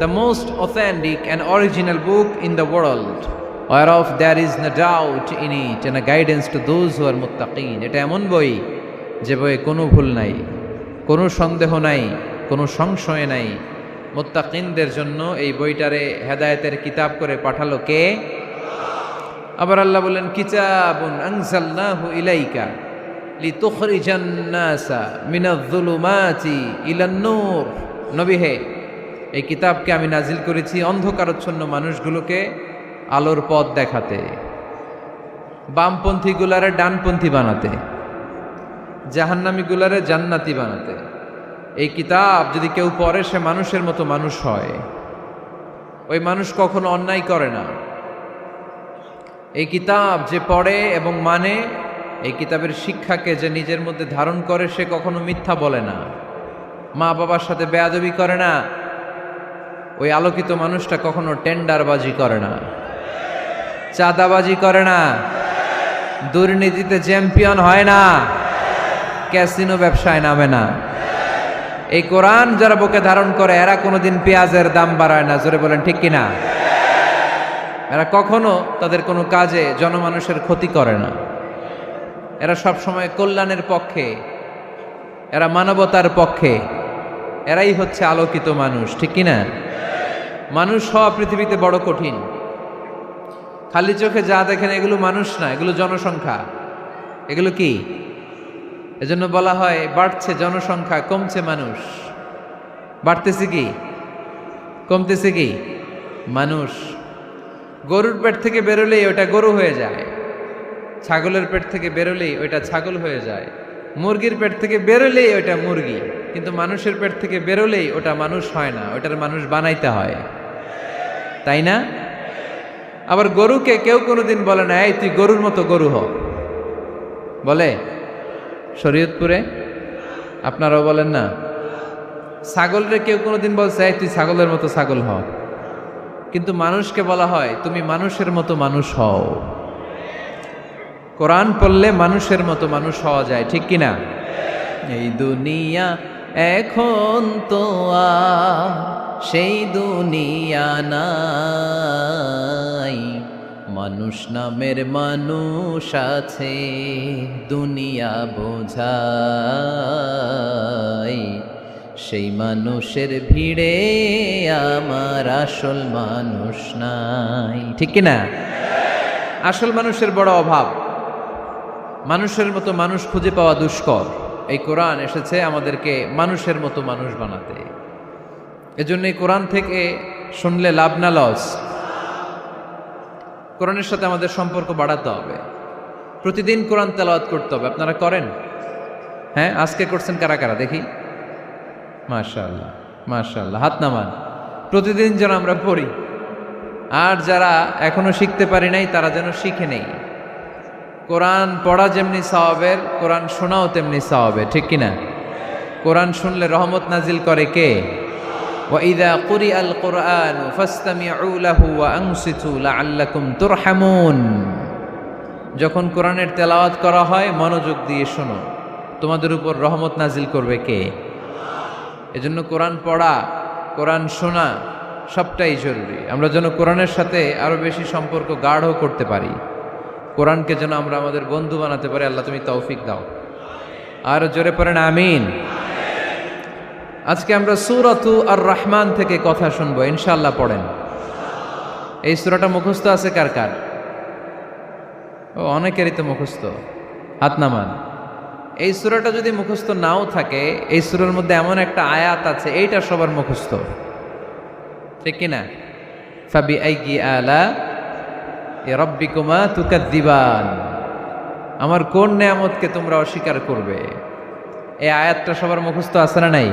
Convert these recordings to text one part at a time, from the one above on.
the most authentic and original book in the world, whereof there is no doubt in it and a guidance to those who are muttaqin. এটা এমন বই যে বইয়ে কোনো ভুল নাই কোনো সন্দেহ নাই কোনো সংশয় নাই। মুত্তাকিনদের জন্য এই বইটারে হেদায়েতের কিতাব করে পাঠালো কে? আবার আল্লাহ বলেন কিতাবুন আনজালনাহু ইলাইকা লিতুখরিজান নাসা মিনাজ-যুলুমাতি ইলান-নূর। নবী হে এই কিতাবকে আমি নাজিল করেছি অন্ধকারচ্ছন্ন মানুষগুলোকে আলোর পথ দেখাতে বামপন্থীগুলারে ডানপন্থী বানাতে জাহান্নামীগুলারে জান্নাতি বানাতে। এই কিতাব যদি কেউ পড়ে, সে মানুষের মতো মানুষ হয়। ওই মানুষ কখনো অন্যায় করে না। এই কিতাব যে পড়ে এবং মানে এই কিতাবের শিক্ষাকে যে নিজের মধ্যে ধারণ করে, সে কখনো মিথ্যা বলে না। মা বাবার সাথে বেয়াদবি করে না। ওই আলোকিত মানুষটা কখনো টেন্ডারবাজি করে না। চাঁদাবাজি করে না। দুর্নীতিতে চ্যাম্পিয়ন হয় না। ক্যাসিনো ব্যবসায় নামে না। এই কোরআন যারা বুকে ধারণ করে, এরা কোনোদিন পেঁয়াজের দাম বাড়ায় না। জোরে বলেন, ঠিক কিনা? এরা কখনো তাদের কোনো কাজে জনমানুষের ক্ষতি করে না। এরা সব সময় কল্যাণের পক্ষে। এরা মানবতার পক্ষে। এরাই হচ্ছে আলোকিত মানুষ, ঠিক কিনা? মানুষ হওয়া পৃথিবীতে বড় কঠিন। খালি চোখে যা দেখেন এগুলো মানুষ না, এগুলো জনসংখ্যা। এগুলো কি? এজন্য বলা হয়, বাড়ছে জনসংখ্যা, কমছে মানুষ। বাড়তেছে কি? কমতেছে কি? মানুষ। গরুর পেট থেকে বেরোলেই ওটা গরু হয়ে যায়। ছাগলের পেট থেকে বেরোলেই ওইটা ছাগল হয়ে যায়। মুরগির পেট থেকে বেরোলেই ওইটা মুরগি। কিন্তু মানুষের পেট থেকে বেরোলেই ওটা মানুষ হয় না, ওটার মানুষ বানাইতে হয়। তাই না? আবার গরুকে কেউ কোনোদিন বলে না, এই, তুই গরুর মতো গরু হ। বলে? শরীয়তপুরে? আপনারাও বলেন না। ছাগলরে কেউ কোনোদিন বলছে, এই, তুই ছাগলের মতো ছাগল হ। কিন্তু মানুষকে বলা হয়, তুমি মানুষের মতো মানুষ হও। কোরআন পড়লে মানুষের মতো মানুষ হওয়া যায়, ঠিক কিনা? এই দুনিয়া এখন তো আর সেই দুনিয়া নাই। মানুষ নামের মানুষ আছে, দুনিয়া বোঝাই। সেই মানুষের ভিড়ে আমার আসল মানুষ নাই। ঠিক কিনা আসল মানুষের বড় অভাব। মানুষের মতো মানুষ খুঁজে পাওয়া দুষ্কর। এই কোরআন এসেছে আমাদেরকে মানুষের মতো মানুষ বানাতে। এজন্য এই কোরআন থেকে শুনলে লাভ না লস। কোরআনের সাথে আমাদের সম্পর্ক বাড়াতে হবে। প্রতিদিন কোরআন তেলাওয়াত করতে হবে। আপনারা করেন? হ্যাঁ আজকে করছেন কারা কারা? দেখি। মাশাল্লাহ মাশাল্লাহ হাত নামান। প্রতিদিন যেন আমরা পড়ি। আর যারা এখনও শিখতে পারি নাই, তারা যেন শিখে নেই। কোরআন পড়া যেমনি সওয়াবের কোরআন শোনাও তেমনি সওয়াবের ঠিক কিনা? কোরআন শুনলে রহমত নাজিল করে কে? وإذا قرئ القرآن فاستمعوا له وأنصتوا لعلكم ترحمون যখন কোরআনের তেলাওয়াত করা হয় মনোযোগ দিয়ে শোনো তোমাদের উপর রহমত নাজিল করবে কে এজন্য কোরআন পড়া কোরআন শোনা সবটাই জরুরি আমরা যেন কোরআনের সাথে আরো বেশি সম্পর্ক গাঢ় করতে পারি কোরআনকে যেন আমরা আমাদের বন্ধু বানাতে পারি আল্লাহ তুমি তৌফিক দাও আর জোরে পড়েন আমিন আজকে আমরা সুরাতু আর রহমান থেকে কথা শুনব ইনশাল্লাহ পড়েন। এই সুরাটা মুখস্থ আছে কার কার? ও, অনেকেরই তো মুখস্থ। হাত নামান। এই সুরাটা যদি মুখস্থ নাও থাকে, এই সুরের মধ্যে এমন একটা আয়াত আছে, এইটা সবার মুখস্থ। ঠিক কিনা? ফাবি আইগি আলা রব্বিকুমা তুকাদ্দিবান আমার কোন নেয়ামতকে তোমরা অস্বীকার করবে? এই আয়াতটা সবার মুখস্থ আছে না নাই?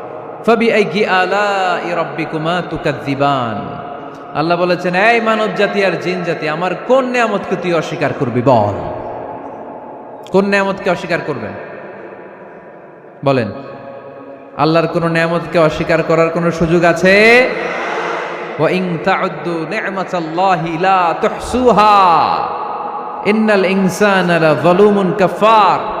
আল্লাহ বলেছেন, এই মানব জাতি আর জিন জাতি আমার কোন নিয়ামতকে তুই অস্বীকার করবি? বল। কোন নিয়ামতকে অস্বীকার করবেন? বলেন, আল্লাহর কোন নিয়ামতকে অস্বীকার করার কোনো সুযোগ আছে? ইন্নাল ইনসান কাফার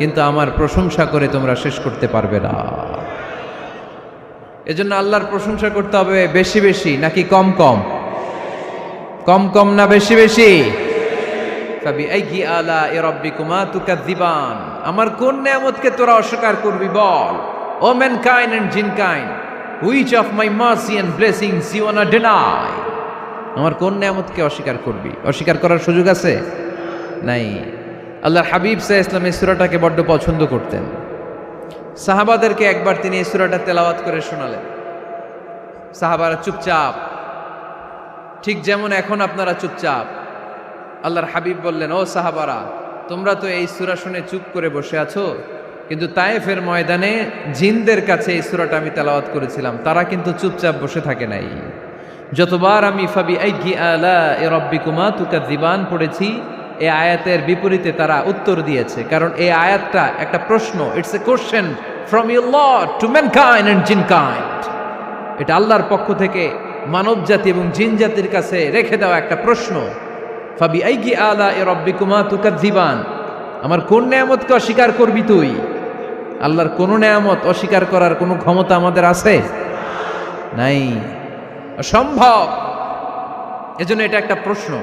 কিন্তু আমার প্রশংসা করে তোমরা শেষ করতে পারবে না। এজন্য আল্লাহর প্রশংসা করতে হবে বেশি বেশি, নাকি কম কম? কম কম না বেশি বেশি? আলা আমার কোন নিয়ামতকে তোরা অস্বীকার করবি বল? O mankind and jinn kind which of my mercy and blessings you wanna deny আমার কোন নিয়ামতকে অস্বীকার করবি? অস্বীকার করার সুযোগ আছে? নাই। আল্লাহর হাবিব সাহ ইসলাম এই সুরাটাকে বড্ড পছন্দ করতেন। সাহাবাদেরকে একবার তিনি এই সুরাটা তেলাওয়াত করে শোনালেন। সাহাবারা চুপচাপ, ঠিক যেমন এখন আপনারা চুপচাপ। আল্লাহর হাবিব বললেন, ও সাহাবারা, তোমরা তো এই সুরা শুনে চুপ করে বসে আছো, কিন্তু তায়েফের ময়দানে জিনদের কাছে এই সুরাটা আমি তেলাওয়াত করেছিলাম, তারা কিন্তু চুপচাপ বসে থাকে নাই। যতবার আমি ফাবি আলা এ রব্বিকুমা তুকা দিবান পড়েছি এই আয়াতের বিপরীতে তারা উত্তর দিয়েছে। কারণ এই আয়াতটা একটা প্রশ্ন it's a question from your lord to mankind and jinnkind. এটা আল্লাহর পক্ষ থেকে মানব জাতি এবং জিন জাতির কাছে রেখে দেওয়া একটা প্রশ্ন। ফাবি আইগি আলা এ রব্বি কুমা রব্বিকুমা তুকাদ্দিবান আমার কোন নেয়ামতকে অস্বীকার করবি তুই? আল্লাহর কোন নেয়ামত অস্বীকার করার কোনো ক্ষমতা আমাদের আছে? নাই। অসম্ভব। এজন্য এটা একটা প্রশ্ন।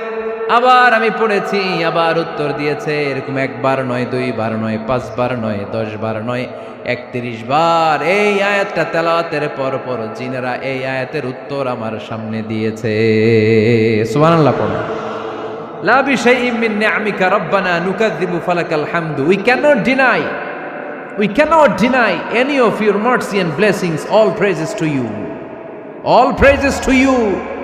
আবার আমি পড়েছি, আবার উত্তর দিয়েছে, এরকম একবার নয়, দুইবার নয়, পাঁচবার নয় দশ বার নয় একত্রিশ বার এই আয়াতটা তেলাওয়াতের পর পর জিনেরা এই আয়াতের উত্তর আমার সামনে দিয়েছে সুবহানাল্লাহ পড়ো লা বিশাইইম মিন নিআমিকা রব্বানা নুকাযযিবু ফালাকাল হামদু we cannot deny We cannot deny any of your mercy and blessings. All praises to you. All praises to you.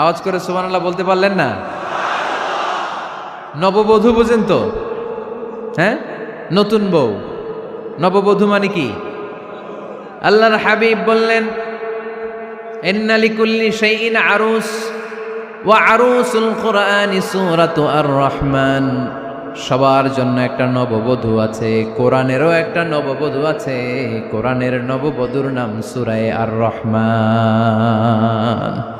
আওয়াজ করে সুবহানাল্লাহ বলতে পারলেন না? নববধূ বুঝেন তো? হ্যাঁ? নতুন বউ। নববধূ মানে কি? আল্লাহর হাবিব বললেন এন্নালিকুল্লি শাইইন আরুস, ওয়া আরুসুল কোরআনি আর রহমান সবার জন্য একটা নববধূ আছে, কোরআনেরও একটা নববধূ আছে, কোরআনের নববধূর নাম সূরায়ে আর রহমান